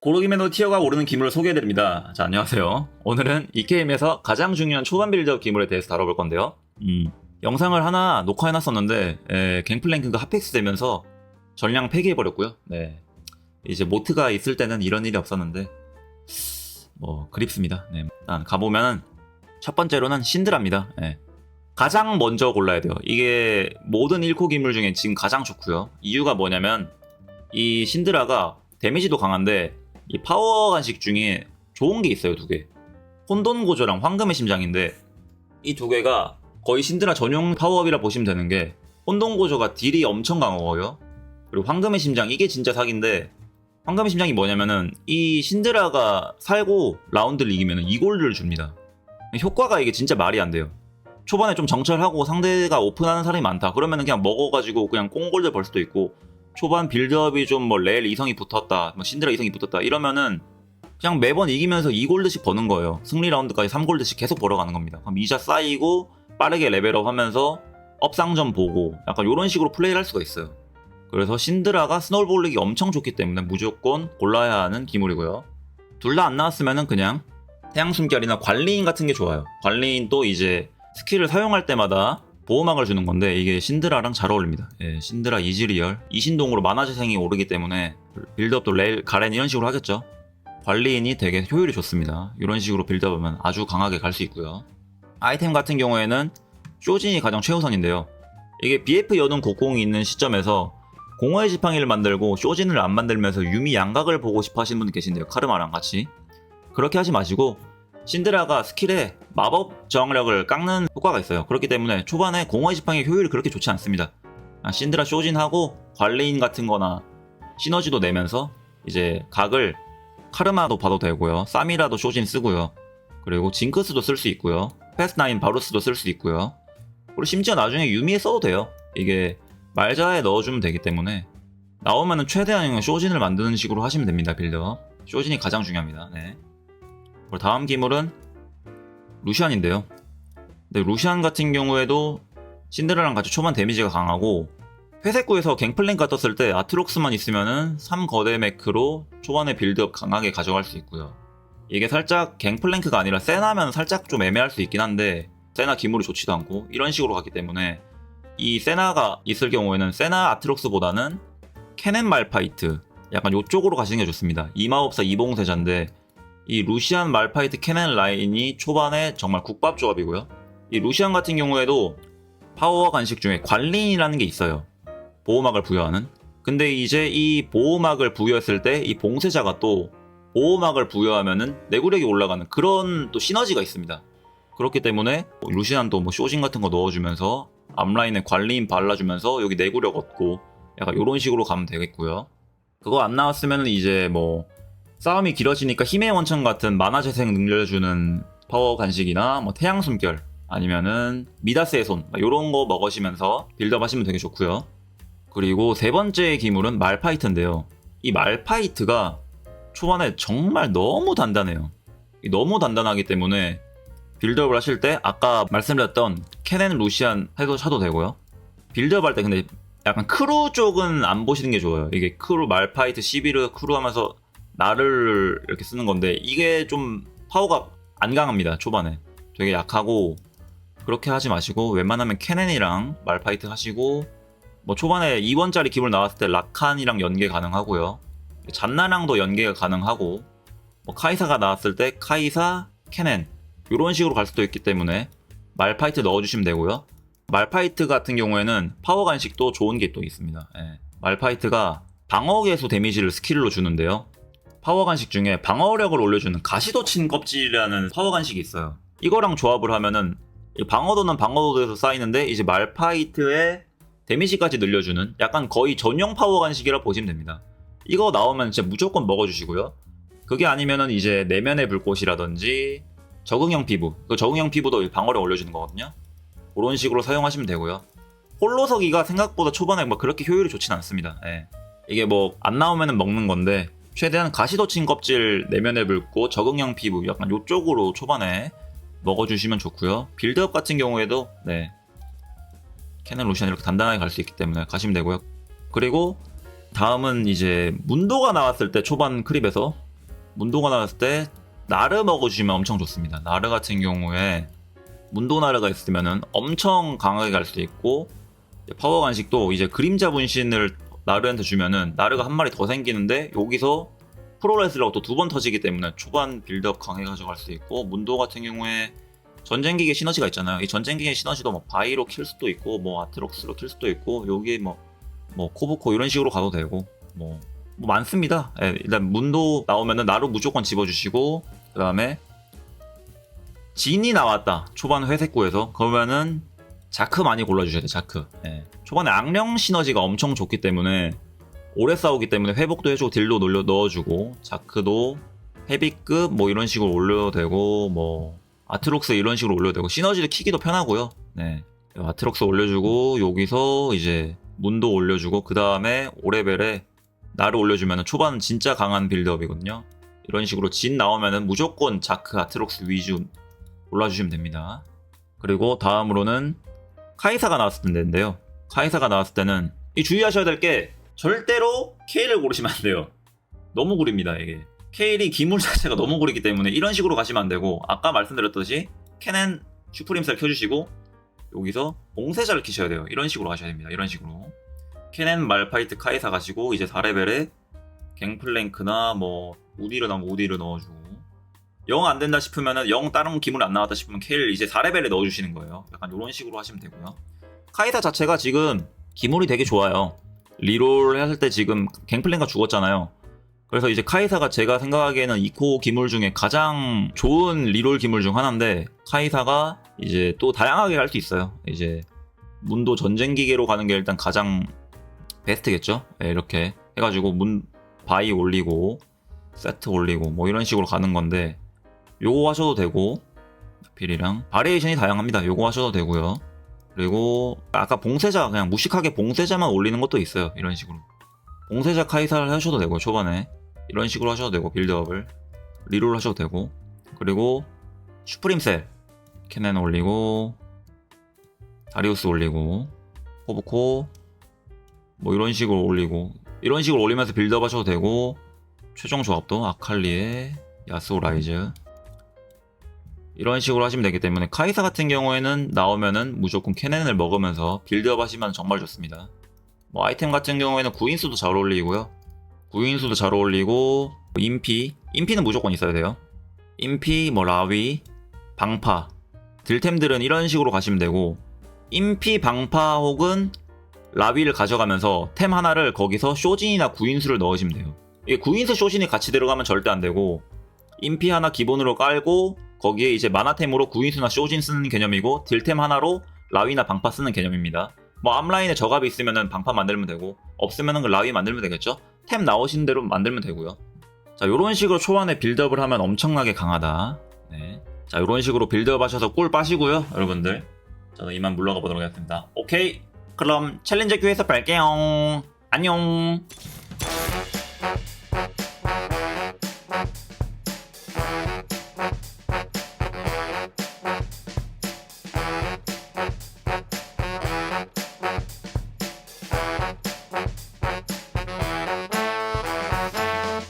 고르기맨으로 티어가 오르는 기물을 소개해드립니다. 자, 안녕하세요. 오늘은 이 게임에서 가장 중요한 초반 빌드업 기물에 대해서 다뤄볼 건데요. 음, 영상을 하나 녹화해놨었는데, 에, 갱플랭크가 핫픽스 되면서 전량 폐기해버렸고요. 네. 이제 모트가 있을 때는 이런 일이 없었는데, 뭐, 그립습니다. 네. 일단 가보면은, 첫 번째로는 신드라입니다. 네. 가장 먼저 골라야 돼요. 이게 모든 1코 기물 중에 지금 가장 좋고요. 이유가 뭐냐면, 이 신드라가 데미지도 강한데, 이 파워 간식 중에 좋은 게 있어요, 두 개. 혼돈 고조랑 황금의 심장인데, 이 두 개가 거의 신드라 전용 파워업이라 보시면 되는 게, 혼돈 고조가 딜이 엄청 강하고요. 그리고 황금의 심장, 이게 진짜 사기인데, 황금의 심장이 뭐냐면은, 이 신드라가 살고 라운드를 이기면은 2골드를 줍니다. 효과가 이게 진짜 말이 안 돼요. 초반에 좀 정찰하고 상대가 오픈하는 사람이 많다. 그러면은 그냥 먹어가지고 그냥 꽁골드 벌 수도 있고, 초반 빌드업이 좀 뭐 레일 이성이 붙었다, 뭐 신드라 이성이 붙었다 이러면은 그냥 매번 이기면서 2골드씩 버는 거예요. 승리 라운드까지 3골드씩 계속 벌어가는 겁니다. 그럼 이자 쌓이고 빠르게 레벨업 하면서 업상점 보고 약간 이런 식으로 플레이를 할 수가 있어요. 그래서 신드라가 스노우볼릭이 엄청 좋기 때문에 무조건 골라야 하는 기물이고요. 둘 다 안 나왔으면은 그냥 태양 숨결이나 관리인 같은 게 좋아요. 관리인도 이제 스킬을 사용할 때마다 보호막을 주는 건데 이게 신드라랑 잘 어울립니다. 예, 신드라 이즈리얼 이신동으로 만화 재생이 오르기 때문에 빌드업도 레일 가렌 이런 식으로 하겠죠. 관리인이 되게 효율이 좋습니다. 이런 식으로 빌드업하면 아주 강하게 갈 수 있고요. 아이템 같은 경우에는 쇼진이 가장 최우선인데요. 이게 BF 여는 곡공이 있는 시점에서 공허의 지팡이를 만들고 쇼진을 안 만들면서 유미 양각을 보고 싶어 하시는 분 계신데요. 카르마랑 같이. 그렇게 하지 마시고 신드라가 스킬에 마법 저항력을 깎는 효과가 있어요. 그렇기 때문에 초반에 공허의 지팡이 효율이 그렇게 좋지 않습니다. 아, 신드라 쇼진하고 관리인 같은 거나 시너지도 내면서 이제 각을 카르마도 봐도 되고요. 쌈이라도 쇼진 쓰고요. 그리고 징크스도 쓸 수 있고요. 패스나인 바루스도 쓸 수 있고요. 그리고 심지어 나중에 유미에 써도 돼요. 이게 말자에 넣어주면 되기 때문에 나오면은 최대한 쇼진을 만드는 식으로 하시면 됩니다. 빌드업. 쇼진이 가장 중요합니다. 네. 그리고 다음 기물은 루시안인데요. 근데 루시안 같은 경우에도 신드라랑 같이 초반 데미지가 강하고 회색구에서 갱플랭크가 떴을 때 아트록스만 있으면은 3거대 매크로 초반에 빌드업 강하게 가져갈 수 있고요. 이게 살짝 갱플랭크가 아니라 세나면 살짝 좀 애매할 수 있긴 한데 세나 기물이 좋지도 않고 이런 식으로 가기 때문에 이 세나가 있을 경우에는 세나 아트록스보다는 캐넨 말파이트 약간 요쪽으로 가시는 게 좋습니다. 이마법사 이봉세자인데 이 루시안 말파이트 캐넨 라인이 초반에 정말 국밥 조합이고요. 이 루시안 같은 경우에도 파워 간식 중에 관리인이라는 게 있어요. 보호막을 부여하는. 근데 이제 이 보호막을 부여했을 때 이 봉쇄자가 또 보호막을 부여하면은 내구력이 올라가는 그런 또 시너지가 있습니다. 그렇기 때문에 뭐 루시안도 뭐 쇼진 같은 거 넣어주면서 앞라인에 관리인 발라주면서 여기 내구력 얻고 약간 이런 식으로 가면 되겠고요. 그거 안 나왔으면 이제 뭐 싸움이 길어지니까 힘의 원천 같은 만화 재생 늘려주는 파워 간식이나 뭐 태양 숨결 아니면은 미다스의 손 이런 거 먹으시면서 빌드업 하시면 되게 좋고요. 그리고 세 번째 기물은 말파이트인데요. 이 말파이트가 초반에 정말 너무 단단해요. 너무 단단하기 때문에 빌드업을 하실 때 아까 말씀드렸던 캐넨 루시안 해도 차도 되고요. 빌드업 할 때 근데 약간 크루 쪽은 안 보시는 게 좋아요. 이게 크루 말파이트 시비르 크루 하면서 나를 이렇게 쓰는 건데 이게 좀 파워가 안 강합니다. 초반에 되게 약하고 그렇게 하지 마시고 웬만하면 캐넨이랑 말파이트 하시고 뭐 초반에 2원짜리 기물 나왔을 때 라칸이랑 연계 가능하고요. 잔나랑도 연계가 가능하고 뭐 카이사가 나왔을 때 카이사, 캐넨 이런 식으로 갈 수도 있기 때문에 말파이트 넣어주시면 되고요. 말파이트 같은 경우에는 파워 간식도 좋은 게 또 있습니다. 예. 말파이트가 방어 개수 데미지를 스킬로 주는데요. 파워 간식 중에 방어력을 올려주는 가시도친 껍질이라는 파워 간식이 있어요. 이거랑 조합을 하면은 이 방어도는 방어도에서 쌓이는데 이제 말파이트의 데미지까지 늘려주는 약간 거의 전용 파워 간식이라 보시면 됩니다. 이거 나오면 진짜 무조건 먹어주시고요. 그게 아니면은 이제 내면의 불꽃이라든지 적응형 피부, 그 적응형 피부도 방어력 올려주는 거거든요. 그런 식으로 사용하시면 되고요. 홀로서기가 생각보다 초반에 뭐 그렇게 효율이 좋진 않습니다. 예. 이게 뭐 안 나오면은 먹는 건데 최대한 가시도친 껍질 내면에 붉고 적응형 피부 약간 요쪽으로 초반에 먹어주시면 좋고요. 빌드업 같은 경우에도 네 캐넨 로션 이렇게 단단하게 갈 수 있기 때문에 가시면 되고요. 그리고 다음은 이제 문도가 나왔을 때 초반 크립에서 문도가 나왔을 때 나르 먹어주시면 엄청 좋습니다. 나르 같은 경우에 문도 나르가 있으면은 엄청 강하게 갈 수도 있고 파워 간식도 이제 그림자 분신을 나르한테 주면은 나르가 한 마리 더 생기는데 여기서 프로레슬러가 또 두 번 터지기 때문에 초반 빌드업 강하게 가져갈 수도 있고 문도 같은 경우에 전쟁기계 시너지가 있잖아요. 이 전쟁기계 시너지도 뭐 바이로 킬 수도 있고 뭐 아트록스로 킬 수도 있고 여기 뭐 뭐 코보코 이런 식으로 가도 되고 뭐, 뭐 많습니다. 예, 일단 문도 나오면은 나루 무조건 집어주시고 그 다음에 진이 나왔다 초반 회색구에서 그러면은 자크 많이 골라주셔야 돼 자크. 예. 초반에 악령 시너지가 엄청 좋기 때문에 오래 싸우기 때문에 회복도 해주고 딜도 놀려 넣어주고 자크도 헤비급 뭐 이런 식으로 올려도 되고 뭐 아트록스 이런 식으로 올려도 되고 시너지도 키기도 편하고요. 네. 아트록스 올려주고 여기서 이제 문도 올려주고 그 다음에 오레벨에 나를 올려주면 초반 진짜 강한 빌드업이거든요. 이런 식으로 진 나오면은 무조건 자크 아트록스 위주 올라주시면 됩니다. 그리고 다음으로는 카이사가 나왔을 텐데요. 카이사가 나왔을 때는 이 주의하셔야 될 게 절대로 케일을 고르시면 안 돼요. 너무 구립니다 이게. 케일이 기물 자체가 너무 구리기 때문에 이런 식으로 가시면 안 되고 아까 말씀드렸듯이 캐넨 슈프림셀 켜주시고 여기서 봉쇄자를 키셔야 돼요. 이런 식으로 하셔야 됩니다. 이런 식으로. 캐넨 말파이트 카이사 가시고 이제 4레벨에 갱플랭크나 뭐 우디를 나면 우디를 넣어주고 영안 된다 싶으면은 영 다른 기물 안 나왔다 싶으면 케일 이제 4레벨에 넣어주시는 거예요. 약간 이런 식으로 하시면 되고요. 카이사 자체가 지금 기물이 되게 좋아요. 리롤 했을 때 지금 갱플랭크가 죽었잖아요. 그래서 이제 카이사가 제가 생각하기에는 이코 기물 중에 가장 좋은 리롤 기물 중 하나인데 카이사가 이제 또 다양하게 할 수 있어요. 이제 문도 전쟁 기계로 가는 게 일단 가장 베스트겠죠. 네, 이렇게 해가지고 문 바이 올리고 세트 올리고 뭐 이런 식으로 가는 건데 요거 하셔도 되고 필이랑 바리에이션이 다양합니다. 요거 하셔도 되고요. 그리고 아까 봉쇄자 그냥 무식하게 봉쇄자만 올리는 것도 있어요. 이런 식으로 봉쇄자 카이사를 하셔도 되고요. 초반에 이런 식으로 하셔도 되고 빌드업을 리롤 하셔도 되고 그리고 슈프림셀 캐넨 올리고 다리우스 올리고 호브코 뭐 이런 식으로 올리고 이런 식으로 올리면서 빌드업 하셔도 되고 최종 조합도 아칼리에 야스오 라이즈 이런 식으로 하시면 되기 때문에 카이사 같은 경우에는 나오면은 무조건 캐넨을 먹으면서 빌드업 하시면 정말 좋습니다. 뭐 아이템 같은 경우에는 구인수도 잘 어울리고요. 구인수도 잘 어울리고 인피 인피는 무조건 있어야 돼요. 인피 뭐 라위 방파 딜템들은 이런 식으로 가시면 되고 인피 방파 혹은 라위를 가져가면서 템 하나를 거기서 쇼진이나 구인수를 넣으시면 돼요. 이게 구인수 쇼진이 같이 들어가면 절대 안 되고 인피 하나 기본으로 깔고 거기에 이제 마나템으로 구인수나 쇼진 쓰는 개념이고 딜템 하나로 라위나 방파 쓰는 개념입니다. 뭐 앞라인에 저갑이 있으면은 방파 만들면 되고 없으면은 그 라위 만들면 되겠죠? 템 나오신 대로 만들면 되고요. 자 요런 식으로 초반에 빌드업을 하면 엄청나게 강하다. 네. 자 이런 식으로 빌드업 하셔서 꿀 빠시고요 여러분들. 저는 이만 물러가 보도록 하겠습니다. 오케이. 그럼 챌린저 큐에서 뵐게요. 안녕